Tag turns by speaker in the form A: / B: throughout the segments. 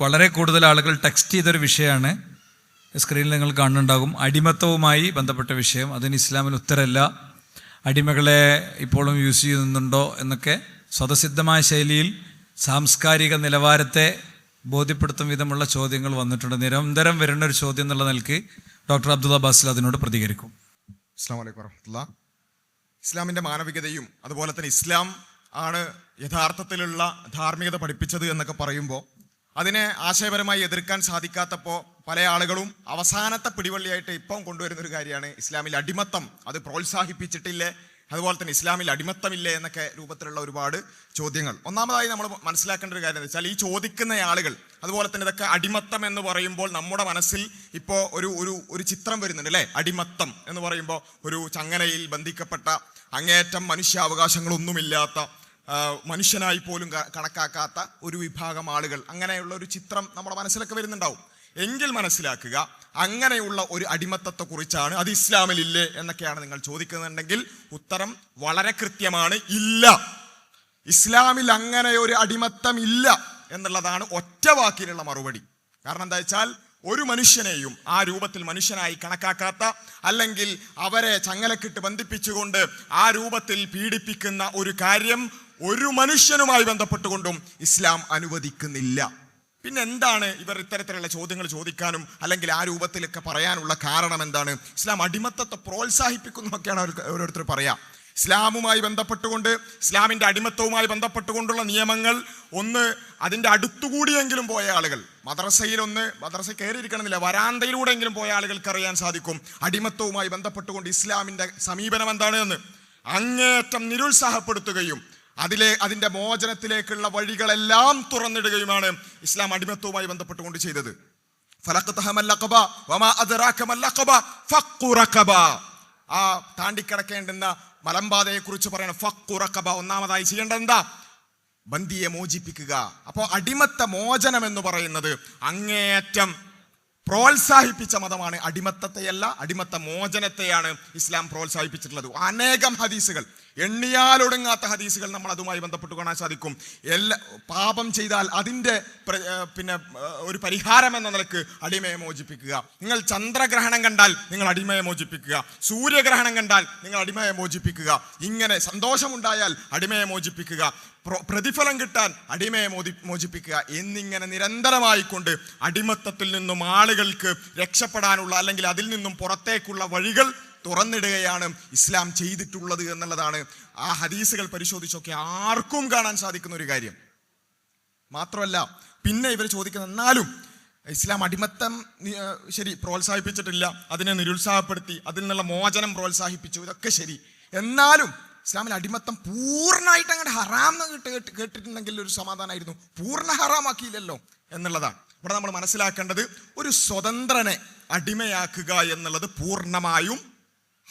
A: വളരെ കൂടുതൽ ആളുകൾ ടെക്സ്റ്റ് ചെയ്തൊരു വിഷയമാണ്. സ്ക്രീനിൽ നിങ്ങൾ കാണുന്നുണ്ടാകും. അടിമത്തവുമായി ബന്ധപ്പെട്ട വിഷയം. അതിന് ഇസ്ലാമിൽ ഉത്തരല്ല. അടിമകളെ ഇപ്പോഴും യൂസ് ചെയ്യുന്നുണ്ടോ എന്നൊക്കെ സ്വതസിദ്ധമായ ശൈലിയിൽ സാംസ്കാരിക നിലവാരത്തെ ബോധ്യപ്പെടുത്തും വിധമുള്ള ചോദ്യങ്ങൾ വന്നിട്ടുണ്ട്. നിരന്തരം വരുന്ന ഒരു ചോദ്യം എന്നുള്ള നിലയ്ക്ക് ഡോക്ടർ അബ്ദുള്ള ബാസിൽ അതിനോട് പ്രതികരിക്കും.
B: അസ്സാം വലൈക്കും വറഹമത്തുള്ള. ഇസ്ലാമിന്റെ മാനവികതയും അതുപോലെ തന്നെ ഇസ്ലാം ആണ് യഥാർത്ഥത്തിലുള്ള ധാർമ്മികത പഠിപ്പിച്ചത് എന്നൊക്കെ പറയുമ്പോൾ അതിനെ ആശയപരമായി എതിർക്കാൻ സാധിക്കാത്തപ്പോൾ പല ആളുകളും അവസാനത്തെ പിടിവള്ളിയായിട്ട് ഇപ്പം കൊണ്ടുവരുന്ന ഒരു കാര്യമാണ് ഇസ്ലാമിൽ അടിമത്തം. അത് പ്രോത്സാഹിപ്പിച്ചിട്ടില്ലേ? അതുപോലെ തന്നെ ഇസ്ലാമിൽ അടിമത്തമില്ലേ എന്നൊക്കെ രൂപത്തിലുള്ള ഒരുപാട് ചോദ്യങ്ങൾ. ഒന്നാമതായി നമ്മൾ മനസ്സിലാക്കേണ്ട ഒരു കാര്യം എന്ന് വെച്ചാൽ ഈ ചോദിക്കുന്ന ആളുകൾ അതുപോലെ തന്നെ ഇതൊക്കെ അടിമത്തം എന്ന് പറയുമ്പോൾ നമ്മുടെ മനസ്സിൽ ഇപ്പോൾ ഒരു ഒരു ഒരു ചിത്രം വരുന്നുണ്ട് അല്ലേ? അടിമത്തം എന്ന് പറയുമ്പോൾ ഒരു ചങ്ങനയിൽ ബന്ധിക്കപ്പെട്ട അങ്ങേയറ്റം മനുഷ്യാവകാശങ്ങളൊന്നുമില്ലാത്ത മനുഷ്യനായി പോലും കണക്കാക്കാത്ത ഒരു വിഭാഗം ആളുകൾ. അങ്ങനെയുള്ള ഒരു ചിത്രം നമ്മുടെ മനസ്സിലൊക്കെ വരുന്നുണ്ടാവും. എങ്കിൽ മനസ്സിലാക്കുക അങ്ങനെയുള്ള ഒരു അടിമത്തത്തെക്കുറിച്ചാണ് അത് ഇസ്ലാമിലില്ലേ എന്നൊക്കെയാണ് നിങ്ങൾ ചോദിക്കുന്നുണ്ടെങ്കിൽ ഉത്തരം വളരെ കൃത്യമാണ്. ഇല്ല. ഇസ്ലാമിൽ അങ്ങനെ ഒരു അടിമത്തം ഇല്ല എന്നുള്ളതാണ് ഒറ്റ വാക്കിലുള്ള മറുപടി. കാരണം എന്താ വെച്ചാൽ ഒരു മനുഷ്യനെയും ആ രൂപത്തിൽ മനുഷ്യനായി കണക്കാക്കാത്ത അല്ലെങ്കിൽ അവരെ ചങ്ങലക്കിട്ട് ബന്ധിപ്പിച്ചുകൊണ്ട് ആ രൂപത്തിൽ പീഡിപ്പിക്കുന്ന ഒരു കാര്യം ഒരു മനുഷ്യനുമായി ബന്ധപ്പെട്ടുകൊണ്ടും ഇസ്ലാം അനുവദിക്കുന്നില്ല. പിന്നെ എന്താണ് ഇവർ ഇത്തരത്തിലുള്ള ചോദ്യങ്ങൾ ചോദിക്കാനും അല്ലെങ്കിൽ ആ രൂപത്തിലൊക്കെ പറയാനുള്ള കാരണം എന്താണ്? ഇസ്ലാം അടിമത്തത്തെ പ്രോത്സാഹിപ്പിക്കുന്നു എന്നൊക്കെയാണ് അവർ ഓരോരുത്തർ പറയാം. ഇസ്ലാമുമായി ബന്ധപ്പെട്ടുകൊണ്ട് ഇസ്ലാമിന്റെ അടിമത്തവുമായി ബന്ധപ്പെട്ടുകൊണ്ടുള്ള നിയമങ്ങൾ ഒന്ന് അതിന്റെ അടുത്തുകൂടിയെങ്കിലും പോയ ആളുകൾ മദ്രസയിലൊന്ന് മദ്രസ കയറിയിരിക്കണമെന്നില്ല വരാന്തയിലൂടെയെങ്കിലും പോയ ആളുകൾക്ക് അറിയാൻ സാധിക്കും. അടിമത്തവുമായി ബന്ധപ്പെട്ടുകൊണ്ട് ഇസ്ലാമിന്റെ സമീപനം എന്താണ് എന്ന് അങ്ങേയറ്റം നിരുത്സാഹപ്പെടുത്തുകയും അതിലെ അതിന്റെ മോചനത്തിലേക്കുള്ള വഴികളെല്ലാം തുറന്നിടുകയുമാണ് ഇസ്ലാം അടിമത്തവുമായി ബന്ധപ്പെട്ടുകൊണ്ട് ചെയ്തത്. ആ താണ്ടിക്കിടക്കേണ്ടുന്ന മലമ്പാതയെ കുറിച്ച് പറയണം ഫക്കുറക്കബ ഒന്നാമതായി ചെയ്യേണ്ടത് എന്താ ബന്ദിയെ മോചിപ്പിക്കുക. അപ്പോൾ അടിമത്ത മോചനം എന്ന് പറയുന്നത് അങ്ങേയറ്റം പ്രോത്സാഹിപ്പിച്ച മതമാണ് അടിമത്തത്തെയല്ല അടിമത്ത മോചനത്തെയാണ് ഇസ്ലാം പ്രോത്സാഹിപ്പിച്ചിട്ടുള്ളത്. അനേകം ഹദീസുകൾ എണ്ണിയാലൊടുങ്ങാത്ത ഹദീസുകൾ നമ്മൾ അതുമായി ബന്ധപ്പെട്ട് കാണാൻ സാധിക്കും. എല്ലാ പാപം ചെയ്താൽ അതിന്റെ പിന്നെ ഒരു പരിഹാരം എന്ന നിലയ്ക്ക് അടിമയെ മോചിപ്പിക്കുക. നിങ്ങൾ ചന്ദ്രഗ്രഹണം കണ്ടാൽ നിങ്ങൾ അടിമയെ മോചിപ്പിക്കുക. സൂര്യഗ്രഹണം കണ്ടാൽ നിങ്ങൾ അടിമയെ മോചിപ്പിക്കുക. ഇങ്ങനെ സന്തോഷമുണ്ടായാൽ അടിമയെ മോചിപ്പിക്കുക. പ്രതിഫലം കിട്ടാൻ അടിമയെ മോദി മോചിപ്പിക്കുക എന്നിങ്ങനെ നിരന്തരമായിക്കൊണ്ട് അടിമത്തത്തിൽ നിന്നും ആളുകൾക്ക് രക്ഷപ്പെടാനുള്ള അല്ലെങ്കിൽ അതിൽ നിന്നും പുറത്തേക്കുള്ള വഴികൾ തുറന്നിടുകയാണ് ഇസ്ലാം ചെയ്തിട്ടുള്ളത് എന്നുള്ളതാണ്. ആ ഹദീസുകൾ പരിശോധിച്ചൊക്കെ ആർക്കും കാണാൻ സാധിക്കുന്ന ഒരു കാര്യം. മാത്രമല്ല പിന്നെ ഇവർ ചോദിക്കുന്ന എന്നാലും ഇസ്ലാം അടിമത്തം ശരി പ്രോത്സാഹിപ്പിച്ചിട്ടില്ല അതിനെ നിരുത്സാഹപ്പെടുത്തി അതിൽ നിന്നുള്ള മോചനം പ്രോത്സാഹിപ്പിച്ചു ഇതൊക്കെ ശരി. എന്നാലും ഇസ്ലാമിൽ അടിമത്തം പൂർണമായിട്ട് അങ്ങോട്ട് ഹറാം കേട്ട് കേട്ടിട്ടുണ്ടെങ്കിൽ ഒരു സമാധാനമായിരുന്നു പൂർണ ഹറാമാക്കിയില്ലല്ലോ എന്നുള്ളതാണ്. ഇവിടെ നമ്മൾ മനസ്സിലാക്കേണ്ടത് ഒരു സ്വതന്ത്രനെ അടിമയാക്കുക എന്നുള്ളത് പൂർണമായും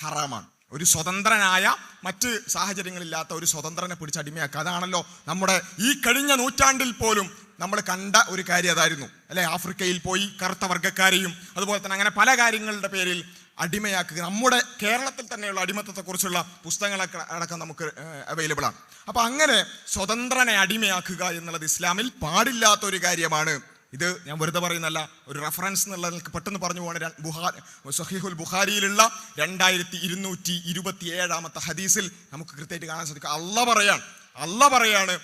B: ഹറാമാണ്. ഒരു സ്വതന്ത്രനായ മറ്റ് സാഹചര്യങ്ങളില്ലാത്ത ഒരു സ്വതന്ത്രനെ പിടിച്ച് അടിമയാക്കുക. അതാണല്ലോ നമ്മുടെ ഈ കഴിഞ്ഞ നൂറ്റാണ്ടിൽ പോലും നമ്മൾ കണ്ട ഒരു കാര്യം അതായിരുന്നു. അല്ലെ? ആഫ്രിക്കയിൽ പോയി കറുത്ത വർഗക്കാരെയും അതുപോലെ തന്നെ അങ്ങനെ പല കാര്യങ്ങളുടെ പേരിൽ അടിമയാക്കുക. നമ്മുടെ കേരളത്തിൽ തന്നെയുള്ള അടിമത്തത്തെക്കുറിച്ചുള്ള പുസ്തകങ്ങളൊക്കെ അടക്കം നമുക്ക് അവൈലബിൾ ആണ്. അപ്പോൾ അങ്ങനെ സ്വതന്ത്രനെ അടിമയാക്കുക എന്നുള്ളത് ഇസ്ലാമിൽ പാടില്ലാത്ത ഒരു കാര്യമാണ്. ഇത് ഞാൻ വെറുതെ പറയുന്നല്ല ഒരു റെഫറൻസ് എന്നുള്ള നിങ്ങൾക്ക് പെട്ടെന്ന് പറഞ്ഞു പോകണ. ബുഹാരി സഹീഹുൽ ബുഹാരിയിലുള്ള രണ്ടായിരത്തി ഇരുന്നൂറ്റി ഇരുപത്തി ഏഴാമത്തെ ഹദീസിൽ നമുക്ക് കൃത്യമായിട്ട് കാണാൻ സാധിക്കും. അല്ല പറയാണ്. അല്ല പറയാണ്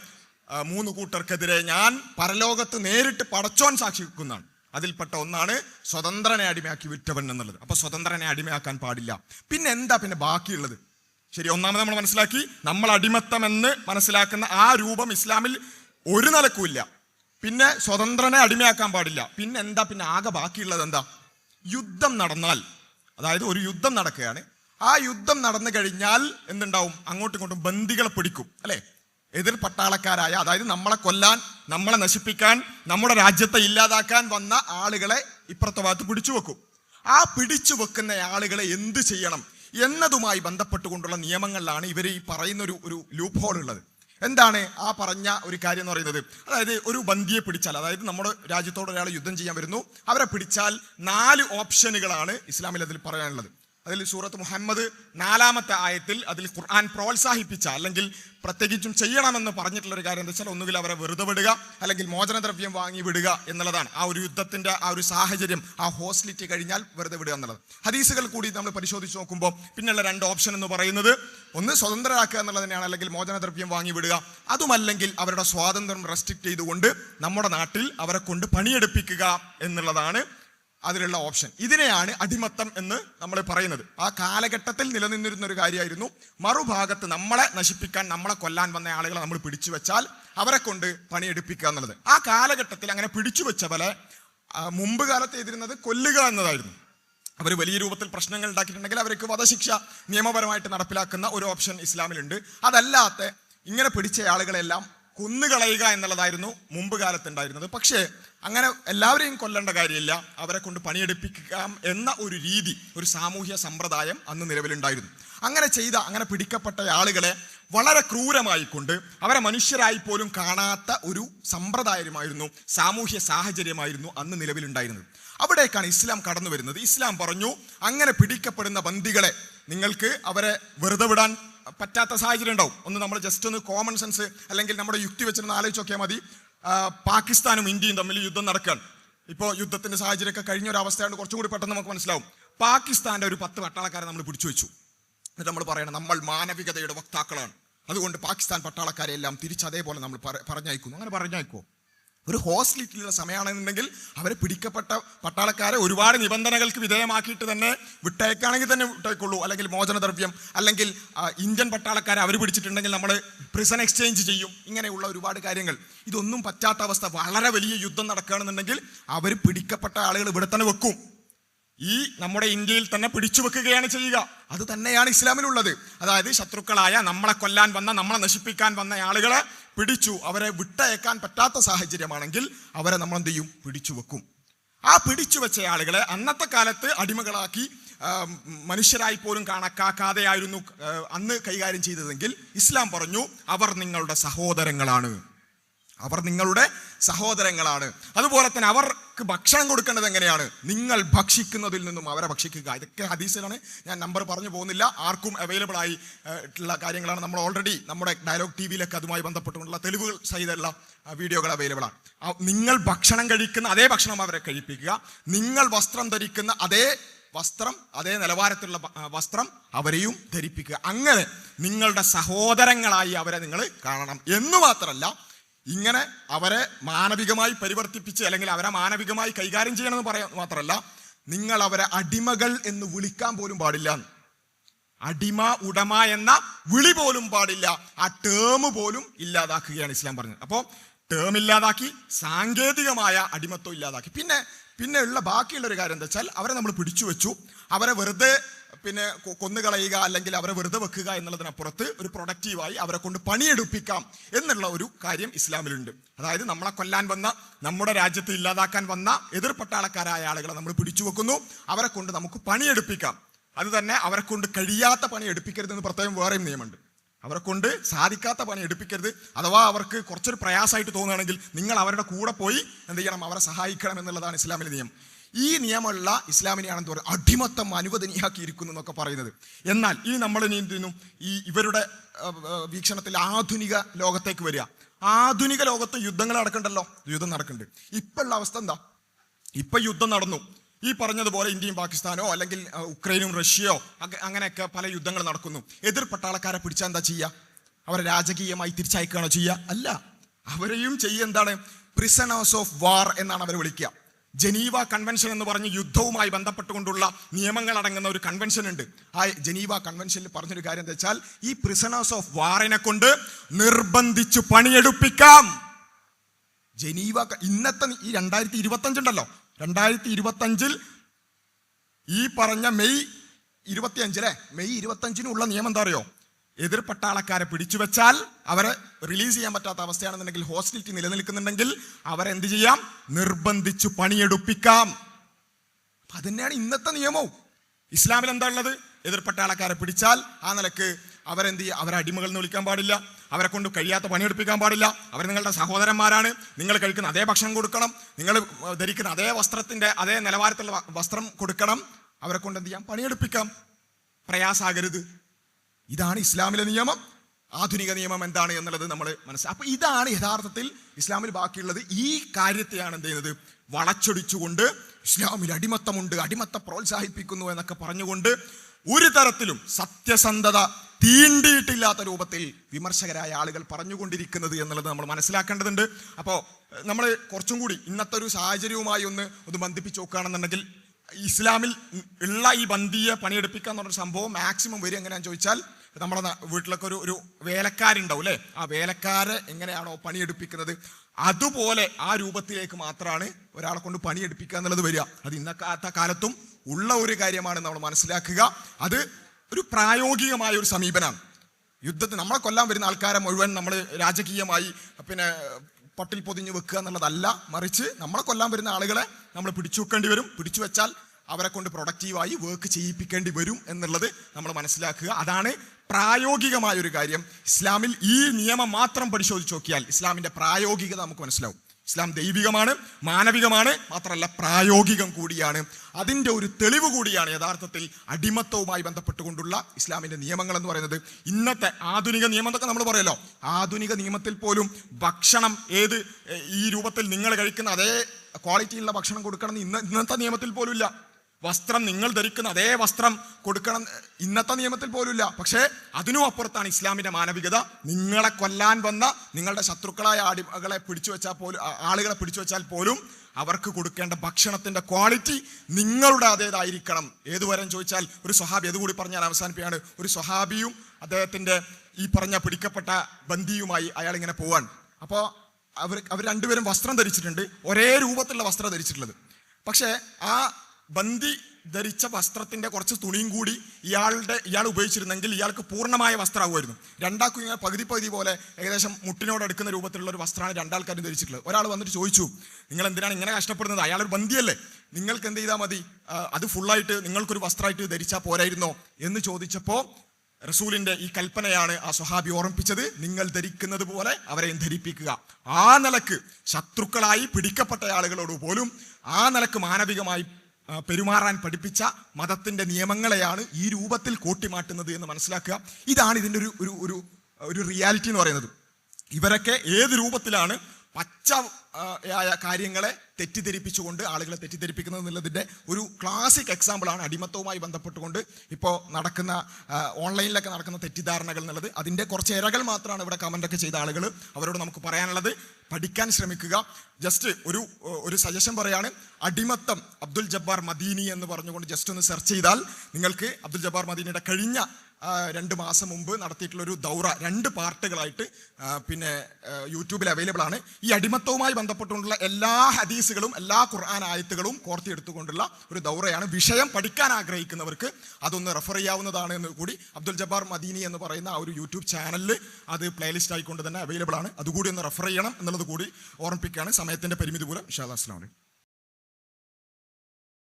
B: മൂന്ന് കൂട്ടർക്കെതിരെ ഞാൻ പരലോകത്ത് നേരിട്ട് പടച്ചോൻ സാക്ഷിക്കുന്നതാണ്. അതിൽപ്പെട്ട ഒന്നാണ് സ്വതന്ത്രനെ അടിമയാക്കി വിറ്റവൻ എന്നുള്ളത്. അപ്പൊ സ്വതന്ത്രനെ അടിമയാക്കാൻ പാടില്ല. പിന്നെ എന്താ പിന്നെ ബാക്കിയുള്ളത്? ശരി ഒന്നാമത് നമ്മൾ മനസ്സിലാക്കി നമ്മൾ അടിമത്തം എന്ന് മനസ്സിലാക്കുന്ന ആ രൂപം ഇസ്ലാമിൽ ഒരു നിലക്കുമില്ല പിന്നെ സ്വതന്ത്രനെ അടിമയാക്കാൻ പാടില്ല. പിന്നെ എന്താ പിന്നെ ആകെ ബാക്കിയുള്ളത് എന്താ? യുദ്ധം നടന്നാൽ അതായത് ഒരു യുദ്ധം നടക്കുകയാണ്. ആ യുദ്ധം നടന്നു കഴിഞ്ഞാൽ എന്തുണ്ടാവും? അങ്ങോട്ടും ഇങ്ങോട്ടും ബന്ദികളെ പിടിക്കും അല്ലെ? എതിർ പട്ടാളക്കാരായ അതായത് നമ്മളെ കൊല്ലാൻ നമ്മളെ നശിപ്പിക്കാൻ നമ്മുടെ രാജ്യത്തെ ഇല്ലാതാക്കാൻ വന്ന ആളുകളെ ഇപ്പുറത്തെ ഭാഗത്ത് പിടിച്ചു വെക്കും. ആ പിടിച്ചു വെക്കുന്ന ആളുകളെ എന്ത് ചെയ്യണം എന്നതുമായി ബന്ധപ്പെട്ടുകൊണ്ടുള്ള നിയമങ്ങളിലാണ് ഇവർ ഈ പറയുന്ന ഒരു ഒരു ലൂപ്പ് ഹോൾ ഉള്ളത്. എന്താണ് ആ പറഞ്ഞ ഒരു കാര്യം എന്ന് പറയുന്നത്? അതായത് ഒരു ബന്ദിയെ പിടിച്ചാൽ അതായത് നമ്മുടെ രാജ്യത്തോട് ഒരാൾ യുദ്ധം ചെയ്യാൻ വരുന്നു അവരെ പിടിച്ചാൽ നാല് ഓപ്ഷനുകളാണ് ഇസ്ലാമിൽ അതിൽ പറയാനുള്ളത്. അതിൽ സൂറത്ത് മുഹമ്മദ് നാലാമത്തെ ആയത്തിൽ അതിൽ ഖുർആൻ പ്രോത്സാഹിപ്പിച്ച അല്ലെങ്കിൽ പ്രത്യേകിച്ചും ചെയ്യണമെന്ന് പറഞ്ഞിട്ടുള്ള ഒരു കാര്യം എന്താ വെച്ചാൽ ഒന്നുകിൽ അവരെ വെറുതെ വിടുക അല്ലെങ്കിൽ മോചനദ്രവ്യം വാങ്ങി വിടുക എന്നുള്ളതാണ്. ആ ഒരു യുദ്ധത്തിന്റെ ആ ഒരു സാഹചര്യം ആ ഹോസ്റ്റിലിറ്റി കഴിഞ്ഞാൽ വെറുതെ വിടുക എന്നുള്ളത്. ഹദീസുകൾ കൂടി നമ്മൾ പരിശോധിച്ച് നോക്കുമ്പോൾ പിന്നെയുള്ള രണ്ട് ഓപ്ഷൻ എന്ന് പറയുന്നത് ഒന്ന് സ്വതന്ത്രരാക്കുക എന്നുള്ളത് തന്നെയാണ് അല്ലെങ്കിൽ മോചനദ്രവ്യം വാങ്ങി വിടുക. അതുമല്ലെങ്കിൽ അവരുടെ സ്വാതന്ത്ര്യം റെസ്ട്രിക്ട് ചെയ്തുകൊണ്ട് നമ്മുടെ നാട്ടിൽ അവരെ കൊണ്ട് പണിയെടുപ്പിക്കുക എന്നുള്ളതാണ് അതിലുള്ള ഓപ്ഷൻ. ഇതിനെയാണ് അടിമത്തം എന്ന് നമ്മൾ പറയുന്നത്. ആ കാലഘട്ടത്തിൽ നിലനിന്നിരുന്ന ഒരു കാര്യമായിരുന്നു മറുഭാഗത്ത് നമ്മളെ നശിപ്പിക്കാൻ നമ്മളെ കൊല്ലാൻ വന്ന ആളുകളെ നമ്മൾ പിടിച്ചു വെച്ചാൽ അവരെ കൊണ്ട് പണിയെടുപ്പിക്കുക എന്നുള്ളത്. ആ കാലഘട്ടത്തിൽ അങ്ങനെ പിടിച്ചു വെച്ചവരെ മുമ്പ് കാലത്ത് എതിരുന്നത് കൊല്ലുക എന്നതായിരുന്നു. അവർ വലിയ രൂപത്തിൽ പ്രശ്നങ്ങൾ ഉണ്ടാക്കിയിട്ടുണ്ടെങ്കിൽ അവർക്ക് വധശിക്ഷ നിയമപരമായിട്ട് നടപ്പിലാക്കുന്ന ഒരു ഓപ്ഷൻ ഇസ്ലാമിലുണ്ട്. അതല്ലാത്ത ഇങ്ങനെ പിടിച്ച ആളുകളെല്ലാം കൊന്നുകളയുക എന്നുള്ളതായിരുന്നു മുമ്പ് കാലത്ത് ഉണ്ടായിരുന്നത്. പക്ഷേ അങ്ങനെ എല്ലാവരെയും കൊല്ലേണ്ട കാര്യമില്ല. അവരെ കൊണ്ട് പണിയെടുപ്പിക്കാം എന്ന ഒരു രീതി ഒരു സാമൂഹ്യ സമ്പ്രദായം അന്ന് നിലവിലുണ്ടായിരുന്നു. അങ്ങനെ ചെയ്ത അങ്ങനെ പിടിക്കപ്പെട്ട ആളുകളെ വളരെ ക്രൂരമായി കൊണ്ട് അവരെ മനുഷ്യരായി പോലും കാണാത്ത ഒരു സമ്പ്രദായമായിരുന്നു സാമൂഹ്യ സാഹചര്യമായിരുന്നു അന്ന് നിലവിലുണ്ടായിരുന്നത്. അവിടേക്കാണ് ഇസ്ലാം കടന്നു വരുന്നത്. ഇസ്ലാം പറഞ്ഞു അങ്ങനെ പിടിക്കപ്പെടുന്ന ബന്ദികളെ നിങ്ങൾക്ക് അവരെ വെറുതെ വിടാൻ പറ്റാത്ത സാഹചര്യം ഉണ്ടാവും. ഒന്ന് നമ്മൾ ജസ്റ്റ് ഒന്ന് കോമൺ സെൻസ് അല്ലെങ്കിൽ നമ്മുടെ യുക്തി വെച്ചിരുന്ന് ആലോചിച്ചൊക്കെ മതി. പാകിസ്ഥാനും ഇന്ത്യയും തമ്മിൽ യുദ്ധം നടക്കുകയാണ് ഇപ്പോൾ യുദ്ധത്തിന്റെ സാഹചര്യമൊക്കെ കഴിഞ്ഞ ഒരു അവസ്ഥയാണ് കുറച്ചുകൂടി പെട്ടെന്ന് നമുക്ക് മനസ്സിലാവും. പാകിസ്ഥാന്റെ ഒരു പത്ത് പട്ടാളക്കാരെ നമ്മൾ പിടിച്ചു വെച്ചു എന്നിട്ട് നമ്മൾ പറയണം നമ്മൾ മാനവികതയുടെ വക്താക്കളാണ്. അതുകൊണ്ട് പാകിസ്ഥാൻ പട്ടാളക്കാരെ എല്ലാം തിരിച്ച് അതേപോലെ നമ്മൾ പറ- പറഞ്ഞയക്കുന്നു. അങ്ങനെ പറഞ്ഞയക്കുമോ ഒരു ഹോസ്റ്റിലിറ്റിയുള്ള സമയമാണെന്നുണ്ടെങ്കിൽ അവരെ പിടിക്കപ്പെട്ട പട്ടാളക്കാരെ ഒരുപാട് നിബന്ധനകൾക്ക് വിധേയമാക്കിയിട്ട് തന്നെ വിട്ടയക്കുകയാണെങ്കിൽ തന്നെ വിട്ടയക്കുള്ളൂ. അല്ലെങ്കിൽ മോചനദ്രവ്യം അല്ലെങ്കിൽ ഇന്ത്യൻ പട്ടാളക്കാരെ അവർ പിടിച്ചിട്ടുണ്ടെങ്കിൽ നമ്മൾ പ്രിസൺ എക്സ്ചേഞ്ച് ചെയ്യും. ഇങ്ങനെയുള്ള ഒരുപാട് കാര്യങ്ങൾ. ഇതൊന്നും പറ്റാത്ത അവസ്ഥ. വളരെ വലിയ യുദ്ധം നടക്കുകയാണെന്നുണ്ടെങ്കിൽ അവർ പിടിക്കപ്പെട്ട ആളുകൾ ഇവിടെ തന്നെ വെക്കും. ഈ നമ്മുടെ ഇന്ത്യയിൽ തന്നെ പിടിച്ചു വെക്കുകയാണ് ചെയ്യുക. അത് തന്നെയാണ് ഇസ്ലാമിലുള്ളത്. അതായത് ശത്രുക്കളായ നമ്മളെ കൊല്ലാൻ വന്ന നമ്മളെ നശിപ്പിക്കാൻ വന്ന ആളുകളെ പിടിച്ചു അവരെ വിട്ടയക്കാൻ പറ്റാത്ത സാഹചര്യമാണെങ്കിൽ അവരെ നമ്മൾ എന്ത് ചെയ്യും? പിടിച്ചു വെക്കും. ആ പിടിച്ചു വെച്ച ആളുകളെ അന്നത്തെ കാലത്ത് അടിമകളാക്കി മനുഷ്യരായി പോലും കണക്കാക്കാതെയായിരുന്നു അന്ന് കൈകാര്യം ചെയ്തതെങ്കിൽ ഇസ്ലാം പറഞ്ഞു അവർ നിങ്ങളുടെ സഹോദരങ്ങളാണ്. അവർ നിങ്ങളുടെ സഹോദരങ്ങളാണ്. അതുപോലെ തന്നെ അവർക്ക് ഭക്ഷണം കൊടുക്കേണ്ടത് എങ്ങനെയാണ്? നിങ്ങൾ ഭക്ഷിക്കുന്നതിൽ നിന്നും അവരെ ഭക്ഷിക്കുക. ഇതൊക്കെ ഹദീസിലാണ്. ഞാൻ നമ്പർ പറഞ്ഞു പോകുന്നില്ല. ആർക്കും അവൈലബിൾ ആയി ഉള്ള കാര്യങ്ങളാണ്. നമ്മൾ ഓൾറെഡി നമ്മുടെ ഡയലോഗ് ടി വിയിലൊക്കെ അതുമായി ബന്ധപ്പെട്ടുള്ള തെളിവുകൾ സഹിതമുള്ള വീഡിയോകൾ അവൈലബിൾ ആണ്. നിങ്ങൾ ഭക്ഷണം കഴിക്കുന്ന അതേ ഭക്ഷണം അവരെ കഴിപ്പിക്കുക. നിങ്ങൾ വസ്ത്രം ധരിക്കുന്ന അതേ വസ്ത്രം അതേ നിലവാരത്തിലുള്ള വസ്ത്രം അവരെയും ധരിപ്പിക്കുക. അങ്ങനെ നിങ്ങളുടെ സഹോദരങ്ങളായി അവരെ നിങ്ങൾ കാണണം. എന്ന് മാത്രമല്ല ഇങ്ങനെ അവരെ മാനവികമായി പരിവർത്തിപ്പിച്ച് അല്ലെങ്കിൽ അവരെ മാനവികമായി കൈകാര്യം ചെയ്യണമെന്ന് പറയാൻ മാത്രമല്ല നിങ്ങൾ അവരെ അടിമകൾ എന്ന് വിളിക്കാൻ പോലും പാടില്ല. അടിമ ഉടമ എന്ന വിളി പോലും പാടില്ല. ആ ടേം പോലും ഇല്ലാതാക്കുകയാണ് ഇസ്ലാം പറഞ്ഞത്. അപ്പോൾ ടേം ഇല്ലാതാക്കി സാങ്കേതികമായ അടിമത്വം ഇല്ലാതാക്കി. പിന്നെ പിന്നെ ഉള്ള ബാക്കിയുള്ള ഒരു കാര്യം എന്താ വെച്ചാൽ അവരെ നമ്മൾ പിടിച്ചു വെച്ചു അവരെ വെറുതെ പിന്നെ കൊന്നുകളയുക അല്ലെങ്കിൽ അവരെ വെറുതെ വെക്കുക എന്നുള്ളതിനപ്പുറത്ത് ഒരു പ്രൊഡക്റ്റീവായി അവരെ കൊണ്ട് പണിയെടുപ്പിക്കാം എന്നുള്ള ഒരു കാര്യം ഇസ്ലാമിലുണ്ട്. അതായത് നമ്മളെ കൊല്ലാൻ വന്ന നമ്മുടെ രാജ്യത്ത് ഇല്ലാതാക്കാൻ വന്ന എതിർ പട്ടാളക്കാരായ ആളുകളെ നമ്മൾ പിടിച്ചു വെക്കുന്നു. അവരെ കൊണ്ട് നമുക്ക് പണിയെടുപ്പിക്കാം. അത് തന്നെ അവരെ കൊണ്ട് കഴിയാത്ത പണി എടുപ്പിക്കരുതെന്ന് പ്രത്യേകം വേറെയും നിയമമുണ്ട്. അവരെ കൊണ്ട് സാധിക്കാത്ത പണി എടുപ്പിക്കരുത്. അഥവാ അവർക്ക് കുറച്ചൊരു പ്രയാസമായിട്ട് തോന്നുകയാണെങ്കിൽ നിങ്ങൾ അവരുടെ കൂടെ പോയി എന്ത് ചെയ്യണം? അവരെ സഹായിക്കണം എന്നുള്ളതാണ് ഇസ്ലാമിലെ നിയമം. ഈ നിയമമുള്ള ഇസ്ലാമിനെയാണെന്ന് പറയുന്നത് അടിമത്തം അനുവദനീയാക്കിയിരിക്കുന്നു എന്നൊക്കെ പറയുന്നത്. എന്നാൽ ഇനി നമ്മൾ ഇനി എന്ത് ചെയ്യുന്നു? ഈ ഇവരുടെ വീക്ഷണത്തിൽ ആധുനിക ലോകത്തേക്ക് വരിക. ആധുനിക ലോകത്ത് യുദ്ധങ്ങൾ നടക്കണ്ടല്ലോ? യുദ്ധം നടക്കുന്നുണ്ട് ഇപ്പോഴുള്ള അവസ്ഥ എന്താ? ഇപ്പൊ യുദ്ധം നടന്നു. ഈ പറഞ്ഞതുപോലെ ഇന്ത്യയും പാകിസ്ഥാനോ അല്ലെങ്കിൽ ഉക്രൈനും റഷ്യയോ അങ്ങനെയൊക്കെ പല യുദ്ധങ്ങൾ നടക്കുന്നു. എതിർ പട്ടാളക്കാരെ പിടിച്ചാൽ എന്താ ചെയ്യുക അവരെ രാജകീയമായി തിരിച്ചയക്കുകയാണോ ചെയ്യുക അല്ല. അവരെയും ചെയ്യുക എന്താണ്? പ്രിസണേഴ്സ് ഓഫ് വാർ എന്നാണ് അവരെ വിളിക്കുക. ജനീവ കൺവെൻഷൻ എന്ന് പറഞ്ഞ് യുദ്ധവുമായി ബന്ധപ്പെട്ടുകൊണ്ടുള്ള നിയമങ്ങൾ അടങ്ങുന്ന ഒരു കൺവെൻഷൻ ഉണ്ട്. ആ ജനീവ കൺവെൻഷനിൽ പറഞ്ഞൊരു കാര്യം എന്താ വെച്ചാൽ ഈ പ്രിസണേഴ്സ് ഓഫ് വാറിനെ കൊണ്ട് നിർബന്ധിച്ചു പണിയെടുപ്പിക്കാം. ജനീവ ഇന്നത്തെ ഈ രണ്ടായിരത്തി അഞ്ചുണ്ടല്ലോ രണ്ടായിരത്തി ഇരുപത്തി അഞ്ചിൽ ഈ പറഞ്ഞ മെയ് ഇരുപത്തി അഞ്ചിലെ മെയ് ഇരുപത്തി അഞ്ചിനുള്ള നിയമം എന്താ അറിയോ? എതിർ പട്ടാളക്കാരെ പിടിച്ചു വെച്ചാൽ അവരെ റിലീസ് ചെയ്യാൻ പറ്റാത്ത അവസ്ഥയാണെന്നുണ്ടെങ്കിൽ ഹോസ്റ്റലിറ്റി നിലനിൽക്കുന്നുണ്ടെങ്കിൽ അവരെന്ത് ചെയ്യാം? നിർബന്ധിച്ചു പണിയെടുപ്പിക്കാം. അപ്പൊ അതന്നെയാണ് ഇന്നത്തെ നിയമവും. ഇസ്ലാമിൽ എന്താ ഉള്ളത്? എതിർ പട്ടാളക്കാരെ പിടിച്ചാൽ ആ നിലയ്ക്ക് അവരെന്ത് ചെയ്യുക അവരെ അടിമകൾ എന്ന് വിളിക്കാൻ പാടില്ല. അവരെ കൊണ്ട് കഴിയാത്ത പണിയെടുപ്പിക്കാൻ പാടില്ല. അവർ നിങ്ങളുടെ സഹോദരന്മാരാണ്. നിങ്ങൾ കഴിക്കുന്ന അതേ ഭക്ഷണം കൊടുക്കണം. നിങ്ങൾ ധരിക്കുന്ന അതേ വസ്ത്രത്തിന്റെ അതേ നിലവാരത്തിലുള്ള വസ്ത്രം കൊടുക്കണം. അവരെ കൊണ്ട് എന്ത് ചെയ്യാം? പണിയെടുപ്പിക്കാം. പ്രയാസാകരുത് ഇതാണ് ഇസ്ലാമിലെ നിയമം. ആധുനിക നിയമം എന്താണ് എന്നുള്ളത് നമ്മൾ മനസ്സിലാക്കും അപ്പൊ ഇതാണ് യഥാർത്ഥത്തിൽ ഇസ്ലാമിൽ ബാക്കിയുള്ളത്. ഈ കാര്യത്തെയാണ് എന്ത് ചെയ്യുന്നത്? വളച്ചൊടിച്ചുകൊണ്ട് ഇസ്ലാമിൽ അടിമത്തമുണ്ട് അടിമത്ത പ്രോത്സാഹിപ്പിക്കുന്നു എന്നൊക്കെ പറഞ്ഞുകൊണ്ട് ഒരു തരത്തിലും സത്യസന്ധത തീണ്ടിയിട്ടില്ലാത്ത രൂപത്തിൽ വിമർശകരായ ആളുകൾ പറഞ്ഞുകൊണ്ടിരിക്കുന്നത് എന്നുള്ളത് നമ്മൾ മനസ്സിലാക്കേണ്ടതുണ്ട്. അപ്പോൾ നമ്മൾ കുറച്ചും കൂടി ഇന്നത്തെ ഒരു സാഹചര്യവുമായി ഒന്ന് ഒന്ന് ബന്ധിപ്പിച്ച് നോക്കുകയാണെന്നുണ്ടെങ്കിൽ ഇസ്ലാമിൽ ഉള്ള ഈ ബന്ദിയെ പണിയെടുപ്പിക്കുക എന്ന് പറഞ്ഞ സംഭവം മാക്സിമം വരും എങ്ങനെയാണെന്ന് ചോദിച്ചാൽ നമ്മുടെ വീട്ടിലൊക്കെ ഒരു ഒരു വേലക്കാരുണ്ടാവും അല്ലേ? ആ വേലക്കാരെ എങ്ങനെയാണോ പണിയെടുപ്പിക്കുന്നത്? അതുപോലെ ആ രൂപത്തിലേക്ക് മാത്രമാണ് ഒരാളെ കൊണ്ട് പണിയെടുപ്പിക്കുക എന്നുള്ളത് വരിക. അത് ഇന്നത്തെ കാലത്തും ഉള്ള ഒരു കാര്യമാണ് നമ്മൾ മനസ്സിലാക്കുക. അത് ഒരു പ്രായോഗികമായ ഒരു സമീപനമാണ്. യുദ്ധത്തിൽ നമ്മളെ കൊല്ലാൻ വരുന്ന ആൾക്കാരെ മുഴുവൻ നമ്മൾ രാജകീയമായി പിന്നെ പൊട്ടിൽ പൊതിഞ്ഞ് വെക്കുക എന്നുള്ളതല്ല മറിച്ച് നമ്മളെ കൊല്ലാൻ വരുന്ന ആളുകളെ നമ്മൾ പിടിച്ചു വെക്കേണ്ടി വരും. പിടിച്ചു വെച്ചാൽ അവരെ കൊണ്ട് പ്രൊഡക്റ്റീവായി വർക്ക് ചെയ്യിപ്പിക്കേണ്ടി വരും എന്നുള്ളത് നമ്മൾ മനസ്സിലാക്കുക. അതാണ് പ്രായോഗികമായ ഒരു കാര്യം. ഇസ്ലാമിൽ ഈ നിയമം മാത്രം പരിശോധിച്ച് നോക്കിയാൽ ഇസ്ലാമിന്റെ പ്രായോഗികത നമുക്ക് മനസ്സിലാവും. ഇസ്ലാം ദൈവികമാണ് മാനവികമാണ് മാത്രമല്ല പ്രായോഗികം കൂടിയാണ്. അതിന്റെ ഒരു തെളിവ് കൂടിയാണ് യഥാർത്ഥത്തിൽ അടിമത്തവുമായി ബന്ധപ്പെട്ടുകൊണ്ടുള്ള ഇസ്ലാമിന്റെ നിയമങ്ങൾ എന്ന് പറയുന്നത്. ഇന്നത്തെ ആധുനിക നിയമം എന്നൊക്കെ നമ്മൾ പറയല്ലോ. ആധുനിക നിയമത്തിൽ പോലും ഭക്ഷണം ഏത് ഈ രൂപത്തിൽ നിങ്ങൾ കഴിക്കുന്ന അതേ ക്വാളിറ്റിയുള്ള ഭക്ഷണം കൊടുക്കണം ഇന്ന് ഇന്നത്തെ നിയമത്തിൽ പോലും ഇല്ല വസ്ത്രം നിങ്ങൾ ധരിക്കുന്ന അതേ വസ്ത്രം കൊടുക്കണം. ഇന്നത്തെ നിയമത്തിൽ പോലുമില്ല. പക്ഷേ അതിനും അപ്പുറത്താണ് ഇസ്ലാമിന്റെ മാനവികത. നിങ്ങളെ കൊല്ലാൻ വന്ന നിങ്ങളുടെ ശത്രുക്കളായ ആടികളെ പിടിച്ചു വെച്ചാൽ പോലും ആളുകളെ പിടിച്ചു വെച്ചാൽ പോലും അവർക്ക് കൊടുക്കേണ്ട ഭക്ഷണത്തിന്റെ ക്വാളിറ്റി നിങ്ങളുടെ അതേതായിരിക്കണം. ഏതുവരെ ചോദിച്ചാൽ ഒരു സ്വഹാബി അതുകൂടി പറഞ്ഞാൽ അവസാനിപ്പിക്കുകയാണ്. ഒരു സ്വഹാബിയും അദ്ദേഹത്തിന്റെ ഈ പറഞ്ഞ പിടിക്കപ്പെട്ട ബന്ദിയുമായി അയാൾ ഇങ്ങനെ പോവാൻ അപ്പോൾ അവർ അവർ രണ്ടുപേരും വസ്ത്രം ധരിച്ചിട്ടുണ്ട്. ഒരേ രൂപത്തിലുള്ള വസ്ത്രം ധരിച്ചിട്ടുള്ളത്. പക്ഷേ ആ ബന്ദി ധരിച്ച വസ്ത്രത്തിന്റെ കുറച്ച് തുണിയും കൂടി ഇയാളുടെ ഇയാൾ ഉപയോഗിച്ചിരുന്നെങ്കിൽ ഇയാൾക്ക് പൂർണമായ വസ്ത്രമാകുമായിരുന്നു രണ്ടാൾക്കും ഇങ്ങനെ പകുതി പകുതി പോലെ ഏകദേശം മുട്ടിനോട് അടുക്കുന്ന രൂപത്തിലുള്ള ഒരു വസ്ത്രമാണ് രണ്ടാൾക്കാരും ധരിച്ചിട്ടുള്ളത്. ഒരാൾ വന്നിട്ട് ചോദിച്ചു നിങ്ങൾ എന്തിനാണ് ഇങ്ങനെ കഷ്ടപ്പെടുന്നത്? അയാൾ ഒരു ബന്ദിയല്ലേ? നിങ്ങൾക്ക് എന്ത് ചെയ്താൽ മതി? അത് ഫുള്ളായിട്ട് നിങ്ങൾക്കൊരു വസ്ത്രമായിട്ട് ധരിച്ചാൽ പോരായിരുന്നോ? എന്ന് ചോദിച്ചപ്പോൾ റസൂലിന്റെ ഈ കൽപ്പനയാണ് ആ സ്വഹാബി ഓർമ്മിപ്പിച്ചത്. നിങ്ങൾ ധരിക്കുന്നത് പോലെ അവരെയും ധരിപ്പിക്കുക. ആ നിലയ്ക്ക് ശത്രുക്കളായി പിടിക്കപ്പെട്ട ആളുകളോട് പോലും ആ നിലയ്ക്ക് മാനവികമായി പെരുമാറാൻ പഠിപ്പിച്ച മതത്തിന്റെ നിയമങ്ങളെയാണ് ഈ രൂപത്തിൽ കൂട്ടിമാട്ടുന്നത് എന്ന് മനസ്സിലാക്കുക. ഇതാണ് ഇതിന്റെ ഒരു ഒരു ഒരു ഒരു റിയാലിറ്റി എന്ന് പറയുന്നത്. ഇവരൊക്കെ ഏത് രൂപത്തിലാണ് പച്ച ആയ കാര്യങ്ങളെ തെറ്റിദ്ധരിപ്പിച്ചുകൊണ്ട് ആളുകളെ തെറ്റിദ്ധരിപ്പിക്കുന്നത് എന്നുള്ളതിന്റെ ഒരു ക്ലാസിക് എക്സാമ്പിളാണ് അടിമത്തവുമായി ബന്ധപ്പെട്ടുകൊണ്ട് ഇപ്പോൾ നടക്കുന്ന ഓൺലൈനിലൊക്കെ നടക്കുന്ന തെറ്റിദ്ധാരണകൾ എന്നുള്ളത്. അതിന്റെ കുറച്ച് ഇരകൾ മാത്രമാണ് ഇവിടെ കമന്റൊക്കെ ചെയ്ത ആളുകൾ അവരോട് നമുക്ക് പറയാനുള്ളത്. പഠിക്കാൻ ശ്രമിക്കുക. ജസ്റ്റ് ഒരു ഒരു സജഷൻ പറയാണ്. അടിമത്തം അബ്ദുൽ ജബ്ബാർ മദീനി എന്ന് പറഞ്ഞുകൊണ്ട് ജസ്റ്റ് ഒന്ന് സെർച്ച് ചെയ്താൽ നിങ്ങൾക്ക് അബ്ദുൽ ജബ്ബാർ മദീനിയുടെ കഴിഞ്ഞ രണ്ട് മാസം മുമ്പ് നടത്തിയിട്ടുള്ള ഒരു ദൗറ രണ്ട് പാർട്ടുകളായിട്ട് പിന്നെ യൂട്യൂബിൽ അവൈലബിൾ ആണ്. ഈ അടിമത്തവുമായി ബന്ധപ്പെട്ടുകൊണ്ടുള്ള എല്ലാ ഹദീസുകളും എല്ലാ ഖുർആൻ ആയത്തുകളും കോർത്തിയെടുത്തുകൊണ്ടുള്ള ഒരു ദൗറയാണ്. വിഷയം പഠിക്കാൻ ആഗ്രഹിക്കുന്നവർക്ക് അതൊന്ന് റെഫർ ചെയ്യാവുന്നതാണ് എന്ന് കൂടി അബ്ദുൽ ജബ്ബാർ മദീനി എന്ന് പറയുന്ന ആ ഒരു യൂട്യൂബ് ചാനലിൽ അത് പ്ലേലിസ്റ്റ് ആയിക്കൊണ്ട് തന്നെ അവൈലബിൾ ആണ്. അതുകൂടി ഒന്ന് റെഫർ ചെയ്യണം എന്നുള്ളത് കൂടി ഓർമ്മിപ്പിക്കുകയാണ്. സമയത്തിന്റെ പരിമിതി പോലും ഷാദ് അസ്ലാം